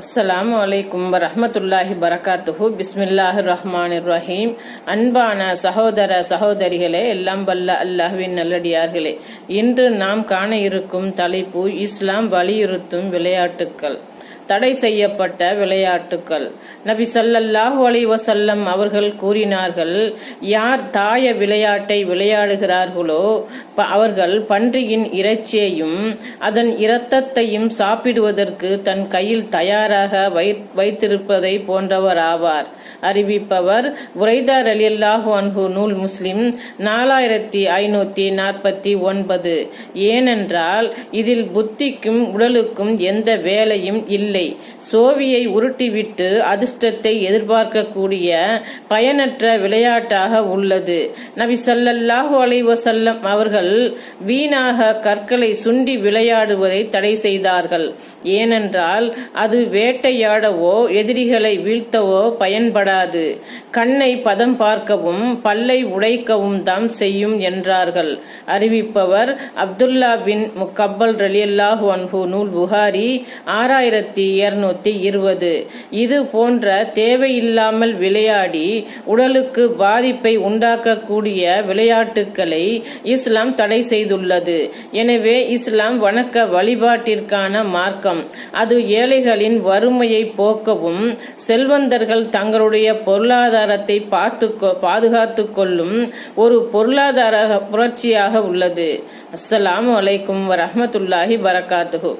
அஸ்ஸலாமு அலைக்கும் வரஹ்மத்துல்லாஹி பரகாத்துஹு பிஸ்மில்லாஹு ரஹ்மான் ரஹீம். அன்பான சகோதர சகோதரிகளே எல்லாம் வல்ல அல்லாஹ்வின் நல்லடியார்களே. இன்று நாம் காண இருக்கும் தலைப்பு இஸ்லாம் வலியுறுத்தும் விளையாட்டுக்கள். தடை செய்யப்பட்ட விளையாட்டுக்கள். நபி சல்லல்லாஹு அலைஹி அவர்கள் கூறினார்கள் யார் தாய விளையாட்டை விளையாடுகிறார்களோ ப- அவர்கள் பன்றியின் இறைச்சியையும் அதன் இரத்தத்தையும் சாப்பிடுவதற்கு தன் கையில் தயாராக வைத்திருப்பதை போன்றவர் ஆவார். அறிவிப்பவர் உரைதார் அலியல்லாஹு அன்ஹு நூல் முஸ்லிம் நாலாயிரத்தி ஐநூத்தி நாற்பத்தி ஒன்பது. ஏனென்றால் இதில் புத்திக்கும் உடலுக்கும் எந்த வேலையும் இல்லை. சோவியை உருட்டிவிட்டு அதிர்ஷ்டத்தை எதிர்பார்க்கக்கூடிய பயனற்ற விளையாட்டாக உள்ளது. நபி சல்லல்லாஹு அலைவசல்லம் அவர்கள் வீணாக கற்களை சுண்டி விளையாடுவதை தடை செய்தார்கள். ஏனென்றால் அது வேட்டையாடவோ எதிரிகளை வீழ்த்தவோ பயன்படாது. கண்ணை பதம் பார்க்கவும் பல்லை உடைக்கவும் தாம் செய்யும் என்றார்கள். அறிவிப்பவர் அப்துல்லா பின் முக்கப்பல் ரலியல்லாஹு அன்ஹு நூல் புகாரி ஆறாயிரத்தி இருநூத்தி இருபது. இது போன்ற தேவையில்லாமல் விளையாடி உடலுக்கு பாதிப்பை உண்டாக்கக்கூடிய விளையாட்டுக்களை இஸ்லாம் தடை செய்துள்ளது. எனவே இஸ்லாம் வணக்க வழிபாட்டிற்கான மார்க்கம். அது ஏழைகளின் வறுமையை போக்கவும் செல்வந்தர்கள் தங்களுடைய பொருளாதாரத்தை பார்த்து பாதுகாத்து கொள்ளும் ஒரு பொருளாதார புரட்சியாக உள்ளது. அஸ்ஸலாமு அலைக்கும் வரஹ்மத்துல்லாஹி பரகாத்துஹு